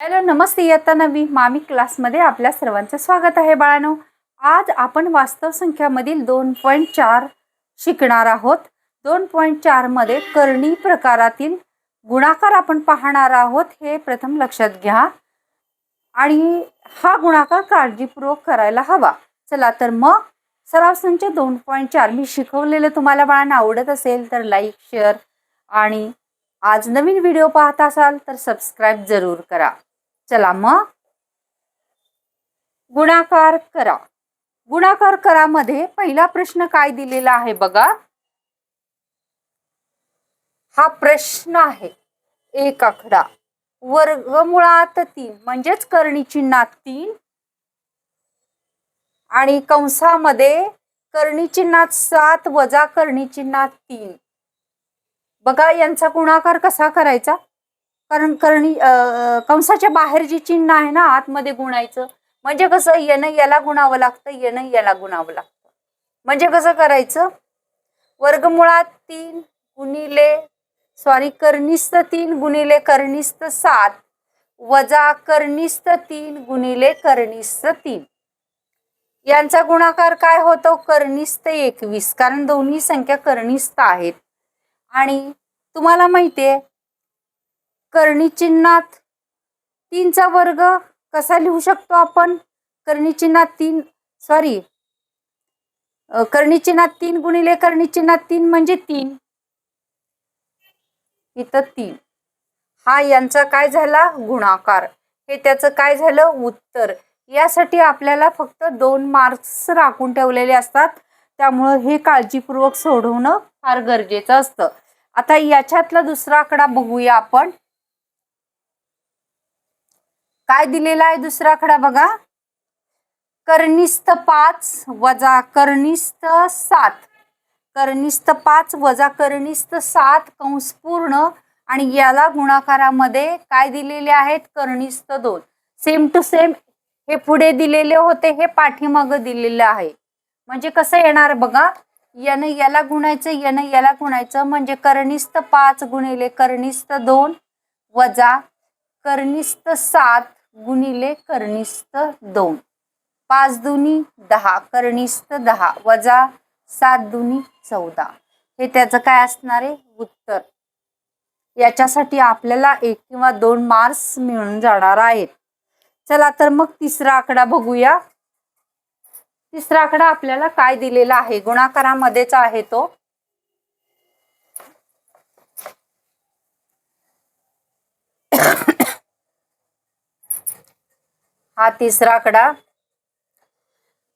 Hello नमस्ते इयत्ता नवी मामी क्लासमध्ये आपल्या सर्वांचं स्वागत आहे बाळानो. आज आपण वास्तव संख्यामधील दोन पॉईंट चार शिकणार आहोत. दोन पॉईंट चारमध्ये करणी प्रकारातील गुणाकार आपण पाहणार आहोत हे प्रथम लक्षात घ्या. आणि हा गुणाकार काळजीपूर्वक करायला हवा. चला तर मग सराव संच दोन पॉईंट चार मी शिकवलेलं तुम्हाला बाळांना आवडत असेल तर लाईक शेअर आणि आज नवीन व्हिडिओ पाहत असाल तर सबस्क्राईब जरूर करा. चला मग. गुणाकार करा. गुणाकार करामध्ये पहिला प्रश्न काय दिलेला आहे बघा. हा प्रश्न आहे. एक आकडा. वर्गमुळात तीन म्हणजेच करणी चिन्हात तीन. आणि कंसामध्ये करणी चिन्हात सात वजा करणी चिन्हात तीन. बघा यांचा गुणाकार कसा करायचा? कारण करणी कंसाच्या बाहेर जी चिन्ह आहे ना आतमध्ये गुणायचं म्हणजे कसं येणं याला गुणावं लागतं येणं याला गुणावं लागतं. म्हणजे कसं करायचं? वर्गमुळात तीन गुणिले सॉरी कर्णिस्त तीन गुणिले कर्णिस्त सात वजा कर्णिस्त तीन गुणिले कर्णिस्त तीन. यांचा गुणाकार काय होतो? कर्णिस्त एकवीस कारण दोन्ही संख्या कर्णिस्त आहेत. आणि तुम्हाला माहिती आहे चिन्हात तीनचा वर्ग कसा लिहू शकतो आपण? कर्णी चिन्हात तीन सॉरी कर्णी चिन्हात तीन गुणिले कर्णी चिन्हात तीन म्हणजे तीन. इथं तीन. हा यांचा काय झाला? गुणाकार. हे त्याचं काय झालं? उत्तर. यासाठी आपल्याला फक्त दोन मार्क्स राखून ठेवलेले असतात. त्यामुळं हे काळजीपूर्वक सोडवणं फार गरजेचं असतं. आता याच्यातला दुसरा आकडा बघूया आपण. काय दिलेला आहे दुसरा आकडा बघा? कर्णिस्त पाच वजा कर्णिस्त सात. कर्णिस्त पाच वजा कर्णिस्त सात कंस पूर्ण आणि याला गुणाकारामध्ये काय दिलेले आहेत? कर्णिस्त दोन. सेम टू सेम हे पुढे दिलेले होते हे पाठीमागं दिलेलं आहे. म्हणजे कसं येणार बघा? यानं याला गुणायचं यानं याला गुणायचं. म्हणजे कर्निस्त पाच गुणिले कर्णिस्त दोन वजा कर्निस्त सात गुणिले कर्निस्त दोन. पाच दुनी दहा कर्निस्त दहा वजा सात दुनी चौदा. हे त्याचं काय असणार आहे? उत्तर. याच्यासाठी आपल्याला एक किंवा दोन मार्क्स मिळून जाणार आहेत. चला तर मग तिसरा आकडा बघूया. तिसरा आकडा आपल्याला काय दिलेला आहे? गुणाकारामध्येच आहे तो. हा तिसरा आकडा.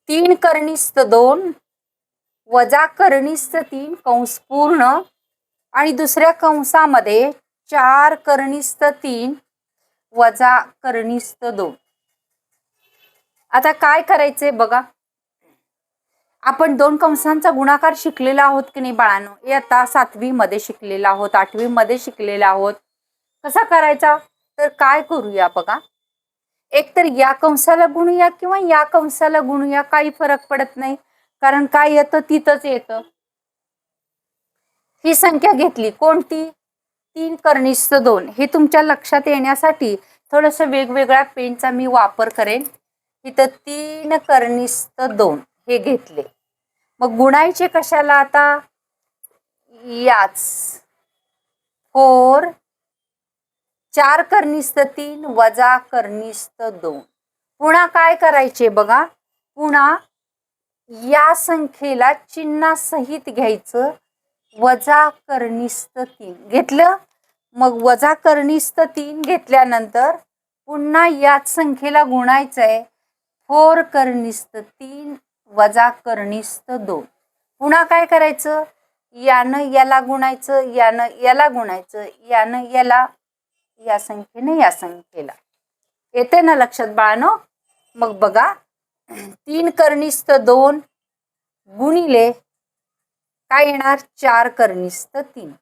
तीन कर्णिस्त दोन वजा कर्णिस्त तीन कंस पूर्ण आणि दुसऱ्या कंसामध्ये चार कर्णिस्त तीन वजा कर्णिस्त दोन. आता काय करायचंय बघा. आपण दोन कंसांचा गुणाकार शिकलेला आहोत की नाही बाळांनो? हे आता सातवी मध्ये शिकलेला आहोत आठवी मध्ये शिकलेला आहोत. कसा करायचा? तर काय करूया बघा. एक तर या कंसाला गुणूया किंवा या कंसाला गुणूया काही फरक पडत नाही. कारण काय येतं तिथंच येतं. ही संख्या घेतली. कोणती? तीन कर्णिस्त दोन. हे तुमच्या लक्षात येण्यासाठी थोडस वेगवेगळ्या पेनचा मी वापर करेन. इथं तीन कर्णिस्त दोन हे घेतले. मग गुणायचे कशाला आता? याच. फोर चार कर्निस्त तीन वजा कर्निस्त दोन. पुन्हा काय करायचे बघा? पुन्हा या संख्येला चिन्हासहित घ्यायचं. वजा कर्निस्त तीन. घेतलं? मग वजा कर्निस्त तीन घेतल्यानंतर पुन्हा याच संख्येला गुणायचं आहे फोर कर्निस्त तीन वजा कर्निस्त दोन. पुन्हा काय करायचं? यानं याला गुणायचं यानं याला गुणायचं यानं याला या संख्येने या संख्येला. येते ना लक्षात बाळानो? मग बघा. तीन कर्णिस्त दोन गुणिले काय येणार? चार कर्णिस्त तीन.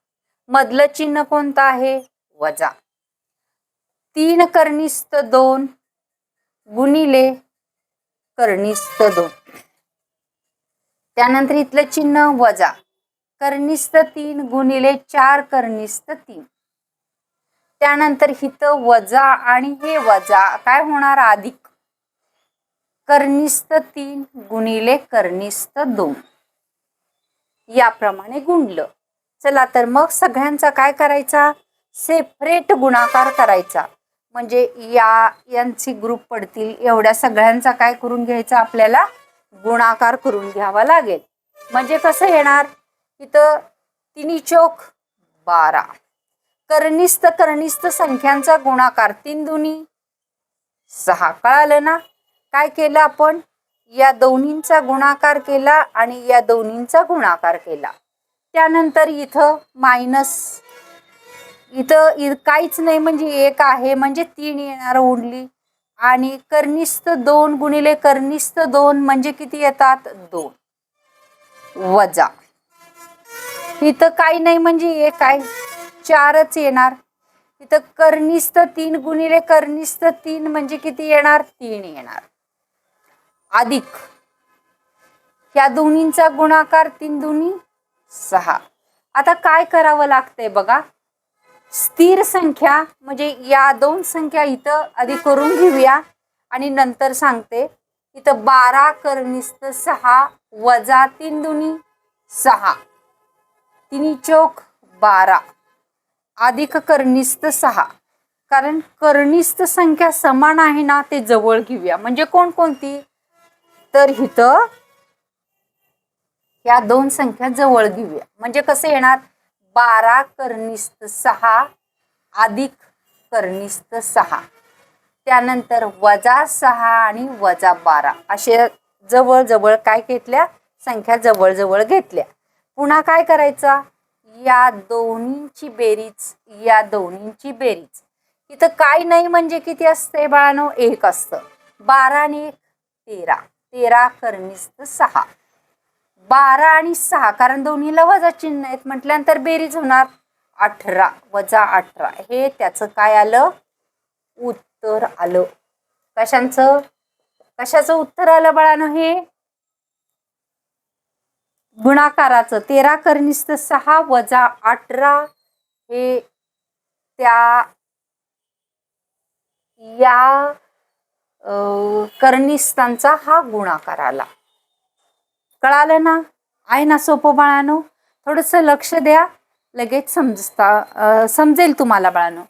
मधलं चिन्ह कोणतं आहे? वजा. तीन कर्णिस्त दोन गुणिले कर्णिस्त दोन. त्यानंतर इथलं चिन्ह वजा. कर्णिस्त तीन गुणिले चार कर्णिस्त तीन. त्यानंतर हिथं वजा आणि हे वजा. काय होणार? अधिक कर्निस्त तीन गुणिले कर्निस्त दोन. याप्रमाणे गुणलं. चला तर मग सगळ्यांचा काय करायचा? सेपरेट गुणाकार करायचा. म्हणजे या यांची ग्रुप पडतील. एवढ्या सगळ्यांचा काय करून घ्यायचा? आपल्याला गुणाकार करून घ्यावा लागेल. म्हणजे कसं येणार? इथं तिन्ही चोक बारा. कर्णिस्त कर्णिस्त संख्यांचा गुणाकार. तीन दुनी सहा. कळालं ना? काय केलं आपण? या दोन्हींचा गुणाकार केला आणि या दोन्हींचा गुणाकार केला. त्यानंतर इथं मायनस इथं इ- काहीच नाही म्हणजे एक आहे म्हणजे तीन येणार उडली आणि कर्णिस्त दोन गुणिले कर्णिस्त दोन म्हणजे किती येतात? दोन. वजा. इथं काही नाही म्हणजे एक आहे. चारच येणार. इथं कर्निस्त तीन गुणिले कर्निस्त तीन म्हणजे किती येणार? तीन येणार. अधिक. या दोन्हींचा गुणाकार तीन दोन्ही सहा. आता काय करावं लागतंय बघा. स्थिर संख्या म्हणजे या दोन संख्या इथं आधी करून घेऊया. आणि नंतर सांगते इथं बारा कर्निस्त सहा वजा तीन दोन्ही सहा. तिन्ही चौक बारा. अधिक कर्णिस्त सहा. कारण कर्णिस्त संख्या समान आहे ना ते जवळ घेऊया. म्हणजे कोणकोणती तर इथं या दोन संख्या जवळ घेऊया. म्हणजे कसं येणार? बारा कर्णिस्त सहा अधिक कर्णिस्त सहा. त्यानंतर वजा सहा आणि वजा बारा. असे जवळजवळ काय घेतल्या? संख्या जवळजवळ घेतल्या. पुन्हा काय करायचा? या दोन्हींची बेरीज या दोन्हींची बेरीज. इथं काय नाही म्हणजे किती असते बाळानो? एक असतं. बारा आणि एक तेरा. तेरा कर्निस्त सहा. बारा आणि सहा कारण दोन्हीला वजा चिन्ह आहेत म्हटल्यानंतर बेरीज होणार अठरा वजा अठरा. हे त्याचं काय आलं? उत्तर आलं. कशांचं? कशाचं उत्तर आलं बाळानं हे? गुणाकाराचं तेरा कर्णिस्त सहा वजा अठरा हे त्या या कर्णिस्तांचा हा गुणाकार आला. कळालं ना? आहे ना सोपं बाळानो? थोडंसं लक्ष द्या. लगेच समजता समजेल तुम्हाला बाळानो.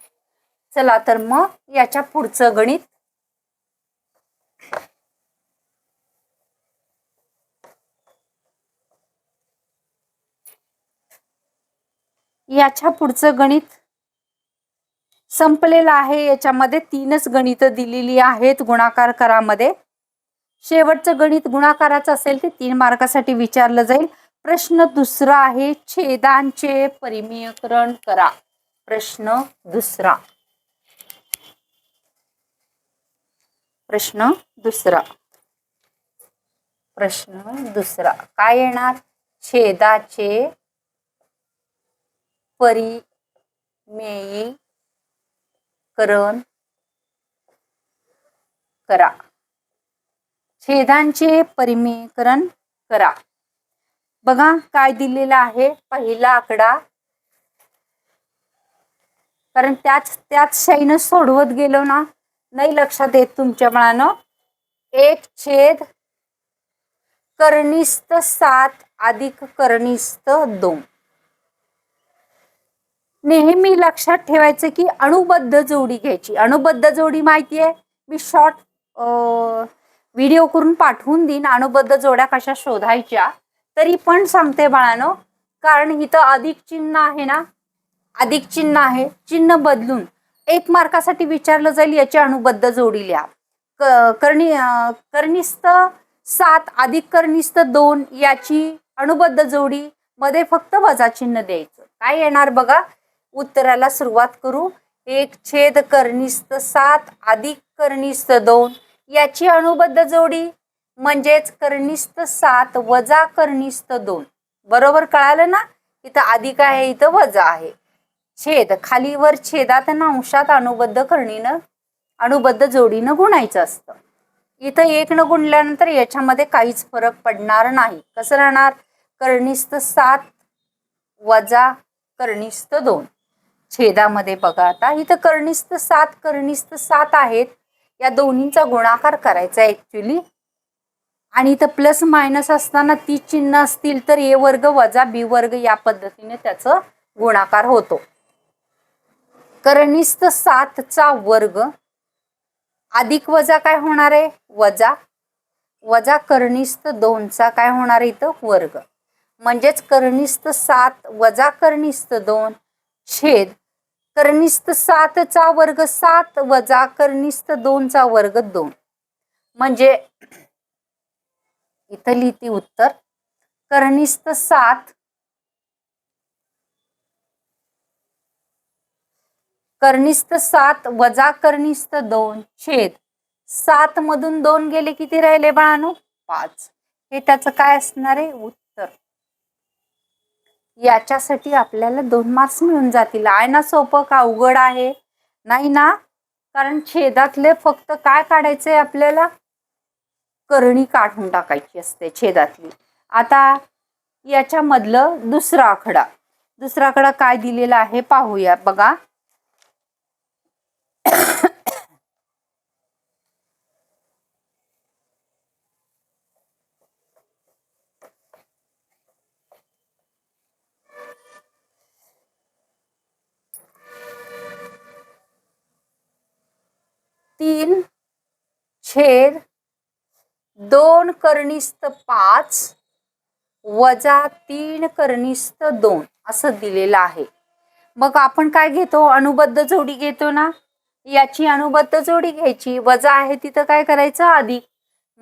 चला तर मग याच्या पुढचं गणित याच्या पुढचं गणित संपलेलं आहे. याच्यामध्ये तीनच गणितं दिलेली आहेत गुणाकार करामध्ये. शेवटचं गणित गुणाकाराचं असेल ते तीन मार्कासाठी विचारलं जाईल. प्रश्न दुसरा आहे. छेदांचे परिमीयकरण करा. प्रश्न दुसरा. प्रश्न दुसरा. प्रश्न दुसरा. काय येणार? छेदाचे परिमेयीकरण करा. छेदांचे परिमेयकरण करा. बघा काय दिलेलं आहे पहिला आकडा. कारण त्याच त्याच शाईनं सोडवत गेलो ना नाही लक्षात येत तुमच्या मनानं. एक छेद करणिस्त सात अधिक करणिस्त दोन. नेहमी लक्षात ठेवायचं की अणुबद्ध जोडी घ्यायची. अणुबद्ध जोडी माहिती आहे मी शॉर्ट व्हिडिओ करून पाठवून देईन. अणुबद्ध जोड्या कशा शोधायच्या? तरी पण सांगते बाळानो कारण इथं अधिक चिन्ह आहे ना? अधिक चिन्ह आहे. चिन्ह बदलून एक मार्कासाठी विचारलं जाईल याची अणुबद्ध जोडी लिहा. क- कर्णी कर्णिस्त सात अधिक कर्णिस्त दोन याची अणुबद्ध जोडी मध्ये फक्त वजा चिन्ह द्यायचं. काय येणार बघा? उत्तराला सुरुवात करू. एक छेद कर्णिस्त सात अधिक कर्णिस्त दोन. याची अणुबद्ध जोडी. म्हणजेच कर्णिस्त सात वजा कर्णिस्त दोन. बरोबर कळालं ना? इथं अधिक आहे इथं वजा आहे. छेद खालीवर छेदात ना अंशात अणुबद्ध करणीनं अणुबद्ध जोडीनं गुणायचं असतं. इथं एक न गुणल्यानंतर याच्यामध्ये काहीच फरक पडणार नाही. कसं राहणार? कर्णिस्त सात वजा कर्णिस्त दोन. छेदामध्ये बघा आता. इथं कर्णिस्त सात कर्णिस्त सात आहेत. या दोन्हींचा गुणाकार करायचा ऍक्च्युली आणि इथं प्लस मायनस असताना ती चिन्ह असतील तर ए वर्ग वजा बी वर्ग या पद्धतीने त्याचं गुणाकार होतो. कर्णिस्त सातचा वर्ग अधिक वजा काय होणार आहे? वजा. वजा कर्णिस्त दोनचा काय होणार आहे इथं? वर्ग. म्हणजेच कर्णिस्त सात वजा कर्णिस्त दोन. छेद. कर्णिस्त सातचा वर्ग सात वजा कर्णिस्त दोनचा वर्ग दोन. म्हणजे इथं लिहिते उत्तर. कर्णिस्त सात कर्णिस्त सात वजा कर्णिस्त दोन छेद. सात मधून दोन गेले किती राहिले बाळानो? पाच. हे त्याचं काय असणार आहे? उत्तर याच्यासाठी आपल्याला दोन मार्क्स मिळून जातील. आहे ना सोपं का अवघड आहे? नाही ना? कारण छेदातले फक्त काय काढायचंय आपल्याला? करणी काढून टाकायची असते छेदातली. आता याच्यामधलं दुसरा आकडा. दुसरा आकडा काय दिलेला आहे पाहूया. बघा. तीन छेद दोन कर्णिस्त पाच वजा तीन कर्णिस्त दोन असं दिलेलं आहे. मग आपण काय घेतो? अनुबद्ध जोडी घेतो ना? याची अनुबद्ध जोडी घ्यायची. वजा आहे तिथं काय करायचं? अधिक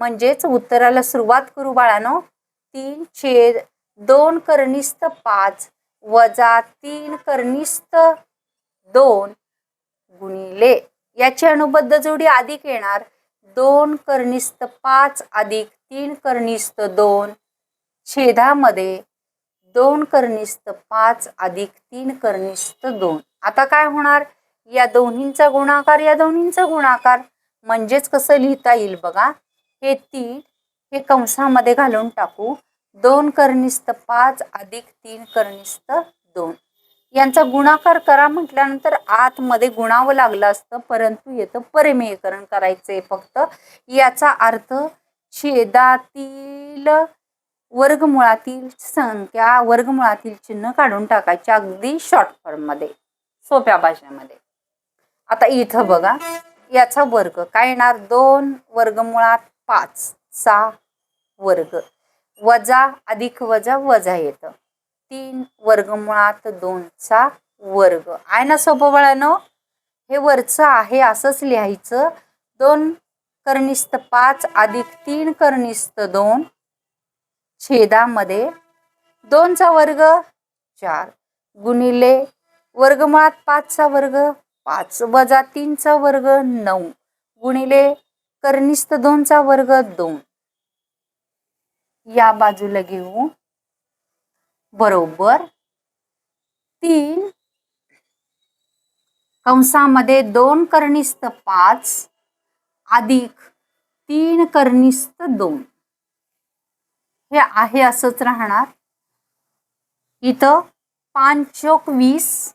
म्हणजेच उत्तराला सुरुवात करू बाळानो. तीन छेद दोन कर्णिस्त पाच वजा तीन कर्णिस्त दोन गुणिले याची अनुबद्ध जोडी अधिक येणार. दोन कर्णिस्त पाच अधिक तीन कर्णिस्त दोन छेदामध्ये दोन कर्णिस्त पाच अधिक तीन कर्णिस्त दोन. आता काय होणार? या दोन्हींचा गुणाकार या दोन्हींचा गुणाकार म्हणजेच कसं लिहिता येईल बघा? हे तीन हे कंसामध्ये घालून टाकू. दोन कर्णिस्त पाच अधिक तीन कर्णिस्त दोन. यांचा गुणाकार करा म्हटल्यानंतर आतमध्ये गुणावं लागलं असतं परंतु येतं परिमेयकरण करायचंय फक्त. याचा अर्थ छेदातील वर्गमुळातील संख्या वर्गमुळातील चिन्ह काढून टाकायचे अगदी शॉर्ट फॉर्ममध्ये सोप्या भाषेमध्ये. आता इथं बघा याचा वर्ग. काय येणार? दोन वर्गमुळात पाच सहा वर्ग. वजा अधिक वजा वजा येतं. तीन वर्गमुळात दोनचा वर्ग. आहे ना सोपं बाळानो? हे वरचं आहे असंच लिहायचं. दोन कर्णिस्त पाच अधिक तीन कर्णिस्त दोन छेदामध्ये दोनचा वर्ग चार. गुणिले वर्गमुळात पाचचा वर्ग पाच वजा तीनचा वर्ग नऊ. गुणिले कर्णिस्त दोनचा वर्ग दोन. या बाजूला घेऊ. बरोबर. तीन. कंसामध्ये दोन कर्णिस्त पाच. अधिक तीन कर्णिस्त दोन. हे आहे असंच राहणार. इथं पाच चोक वीस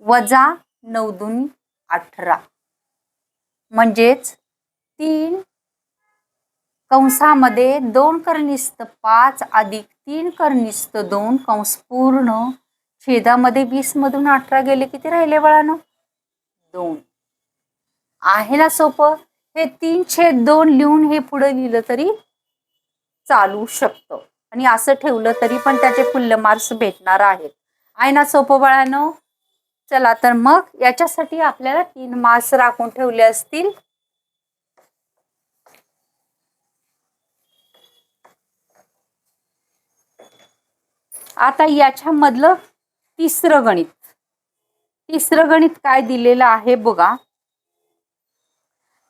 वजा नऊ दोन अठरा. म्हणजेच तीन. कंसामध्ये दोन कर्णिस्त पाच अधिक तीन कर्णिस्त दोन कंस पूर्ण. छेदामध्ये वीस मधून अठरा गेले किती राहिले बाळानो? दोन. आहे ना सोपं? हे तीन छेद दोन लिहून हे पुढे लिहिलं तरी चालू शकतं. आणि असं ठेवलं तरी पण त्याचे फुल्ल मार्क्स भेटणार आहेत. आहे ना सोपं बाळानो? चला तर मग याच्यासाठी आपल्याला तीन मार्क्स राखून ठेवले असतील. आता याच्यामधलं तिसरं गणित. तिसरं गणित काय दिलेलं आहे बघा.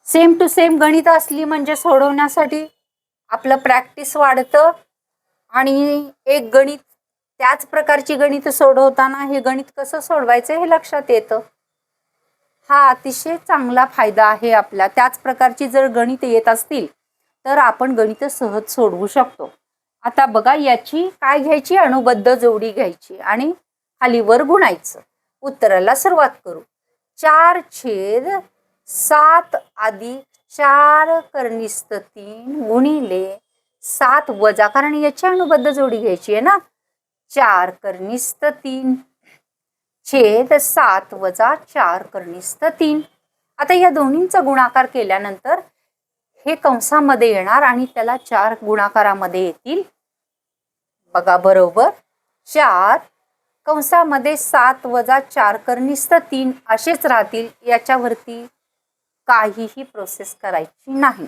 सेम टू सेम गणित असली म्हणजे सोडवण्यासाठी आपलं प्रॅक्टिस वाढतं आणि एक गणित त्याच प्रकारची गणित सोडवताना हे गणित कसं सोडवायचं हे लक्षात येतं. हा अतिशय चांगला फायदा आहे आपला. त्याच प्रकारची जर गणित येत असतील तर आपण गणित सहज सोडवू शकतो. आता बघा याची काय घ्यायची? अणुबद्ध जोडी घ्यायची आणि खालीवर गुणायचं. उत्तराला सुरुवात करू. चार छेद सात अधिक चार कर्णिस्त तीन गुणिले सात वजा कारण याची अणुबद्ध जोडी घ्यायची आहे ना? चार कर्णिस्त तीन छेद सात वजा चार कर्णिस्त तीन. आता या दोन्हींचा गुणाकार केल्यानंतर हे कंसामध्ये येणार आणि त्याला चार गुणाकारामध्ये येतील. बघा बरोबर. चार कंसामध्ये सात वजा चार कर्निस्त तीन असेच राहतील. याच्यावरती काहीही प्रोसेस करायची नाही.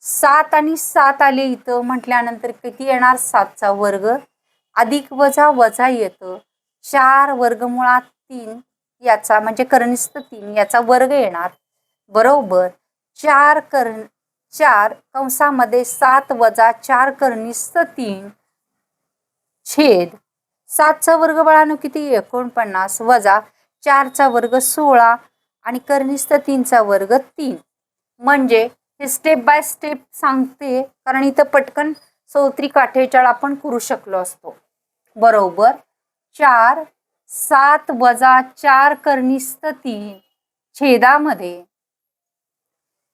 सात आणि सात आले इथं म्हटल्यानंतर किती येणार? सातचा वर्ग. अधिक वजा वजा येतं. चार वर्गमुळात तीन याचा म्हणजे करणिस्त तीन याचा वर्ग येणार. बरोबर. चार कर चार कंसामध्ये सात वजा चार करणिस्त तीन छेद. सातचा वर्ग बाळानो किती? एकोणपन्नास वजा चारचा वर्ग सोळा आणि कर्णिस्त तीनचा वर्ग तीन. म्हणजे हे स्टेप बाय स्टेप सांगते कारण इथं पटकन चौत्री काठेचाळ आपण करू शकलो असतो. बरोबर? चार सात वजा चार कर्णिस्त तीन. छेदामध्ये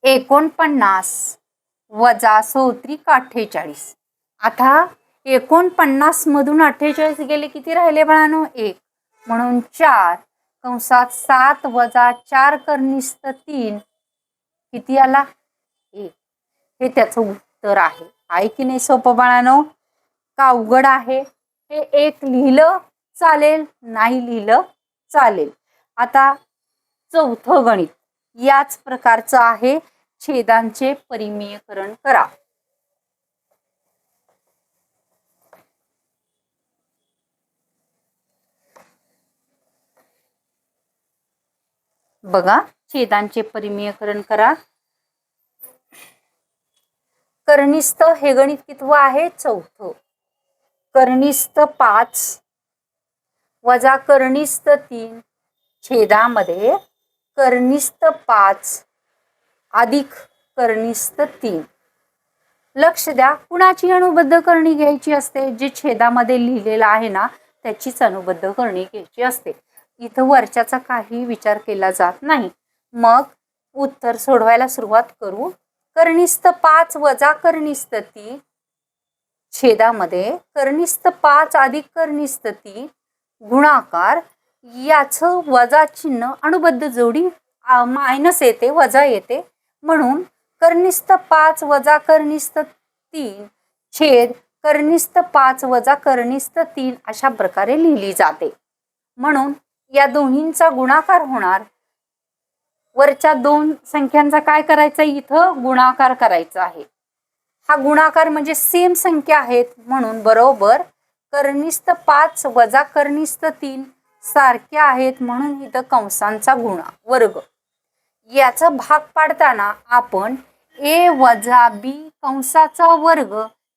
एकोणपन्नास वजा सौत्री अठ्ठेचाळीस आता एकोणपन्नास मधून अठ्ठेचाळीस गेले. किती राहिले बाळानो? एक. म्हणून चार. कंसात सात वजा चार करनिस्त तीन. किती आला? एक. हे त्याचं उत्तर आहे. आहे की नाही सोपं बाळानो? का अवघड आहे? हे एक लिहिलं चालेल नाही लिहिलं चालेल. आता चौथं गणित. याच प्रकारचं आहे. छेदांचे परिमीयकरण करा. बघा छेदांचे परिमीयकरण करा. कर्णिस्त हे गणित कितवं आहे चौथं. कर्णिस्त पाच वजा कर्णिस्त तीन. छेदामध्ये कर्णिस्त पाच अधिक कर्णिस्त तीन. लक्ष द्या कुणाची अनुबद्ध करणी घ्यायची असते? जे छेदामध्ये लिहिलेलं आहे ना त्याचीच अनुबद्ध करणी घ्यायची असते. इथं वरच्याचा काही विचार केला जात नाही. मग उत्तर सोडवायला सुरुवात करू. कर्णिस्त पाच वजा कर्णिस्त ती छेदामध्ये कर्णिस्त पाच अधिक कर्णिस्त ती गुणाकार. याचं वजा चिन्ह अणुबद्ध जोडी मायनस येते वजा येते. म्हणून कर्णिस्त पाच वजा कर्णिस्त तीन छेद कर्णिस्त पाच वजा कर्णिस्त तीन अशा प्रकारे लिहिली जाते. म्हणून या दोन्हींचा गुणाकार होणार. वरच्या दोन संख्यांचा काय करायचा? इथं गुणाकार करायचा आहे. हा गुणाकार म्हणजे सेम संख्या आहेत म्हणून बरोबर कर्णिस्त पाच वजा कर्णिस्त तीन सारख्या आहेत म्हणून इथं कंसांचा गुणा वर्ग. याचा भाग पाडताना आपण ए वजा बी कंसाचा वर्ग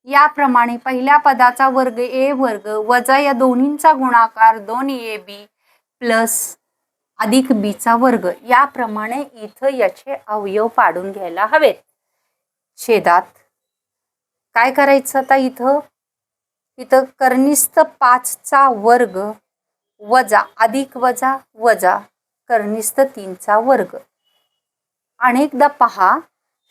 याप्रमाणे पहिल्या पदाचा वर्ग ए वर्ग वजा या दोन्हींचा गुणाकार दोन ए बी प्लस अधिक बीचा वर्ग याप्रमाणे इथं याचे अवयव पाडून घ्यायला हवेत. छेदात. काय करायचं आता इथं? इथं कर्णिस्त पाचचा वर्ग वजा अधिक वजा वजा कर्णिस्त तीनचा वर्ग. अनेकदा पहा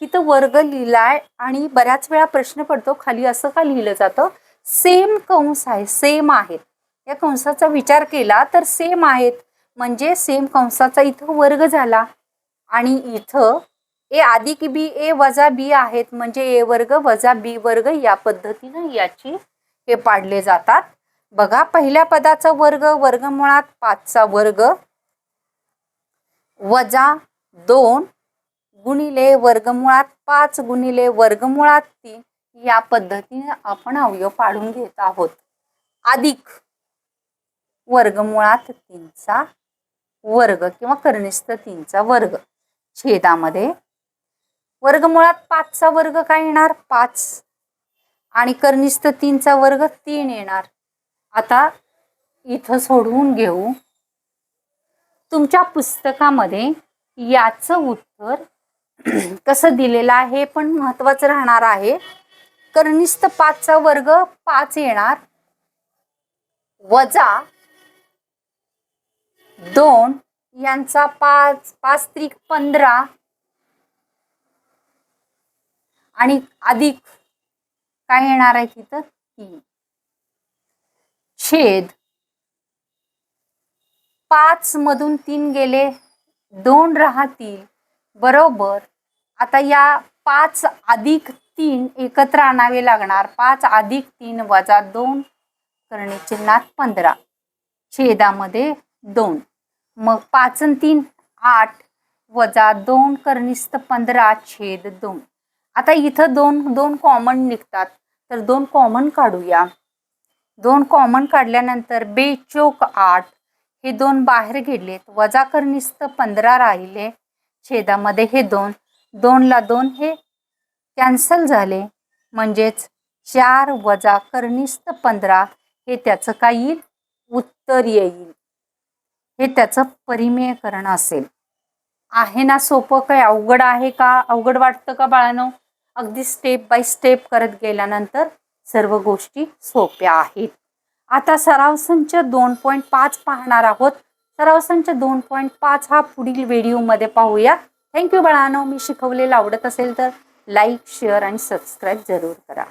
इथं वर्ग लिहिलाय आणि बऱ्याच वेळा प्रश्न पडतो खाली असं का लिहिलं जातं? सेम कंस आहे सेम आहेत. या कंसाचा विचार केला तर सेम आहेत. म्हणजे सेम कंसाचा इथं वर्ग झाला. आणि इथं ए अधिक बी ए वजा बी आहेत. म्हणजे ए वर्ग वजा बी वर्ग या पद्धतीनं याची हे पाडले जातात. बघा पहिल्या पदाचा वर्ग वर्गमुळात पाचचा वर्ग. वजा दोन गुणिले वर्गमुळात पाच गुणिले वर्गमुळात तीन. या पद्धतीने आपण अवयव पाडून घेत आहोत. अधिक वर्गमुळात तीनचा वर्ग किंवा कर्णिस्थ तीनचा वर्ग. छेदामध्ये वर्गमुळात पाचचा वर्ग काय येणार? पाच. आणि कर्णिस्थ तीनचा वर्ग तीन येणार. आता इथं सोडवून घेऊ. तुमच्या पुस्तकामध्ये याचं उत्तर कसं दिलेलं आहे? पण महत्वाचं राहणार आहे. कर्णिस्थ पाचचा वर्ग पाच येणार. वजा दोन यांचा पाच पाच त्रिक पंधरा. आणि अधिक काय येणार आहे तिथं? तीन. छेद. पाच मधून तीन गेले दोन राहतील. बरोबर. आता या पाच अधिक तीन एकत्र आणावे लागणार. पाच अधिक तीन वजा दोन करणे चिन्हात पंधरा. छेदामध्ये दोन. मग पाच तीन आठ वजा दोन करणिस्त पंधरा छेद दोन. आता इथं दोन दोन कॉमन निघतात. तर दोन कॉमन काढूया. दोन कॉमन काढल्यानंतर बेचोक आठ. हे दोन बाहेर गेलेत. वजा करणिस्त पंधरा राहिले. छेदामध्ये हे दोन. दोनला दोन हे कॅन्सल झाले. म्हणजेच चार वजा करणिस्त पंधरा हे त्याचं काय येईल उत्तर येईल. हे त्याचं परिमेयकरण असेल. आहे ना सोपं काय? अवघड आहे का? अवघड वाटतं का बाळानो? अगदी स्टेप बाय स्टेप करत गेल्यानंतर सर्व गोष्टी सोप्या आहेत. आता सराव संच दोन पॉईंट पाच पाहणार आहोत. सराव संच दोन पॉईंट पाच हा पुढील व्हिडिओमध्ये पाहूया. थँक्यू बाळानो. मी शिकवलेलं आवडत असेल तर लाईक शेअर आणि सबस्क्राईब जरूर करा.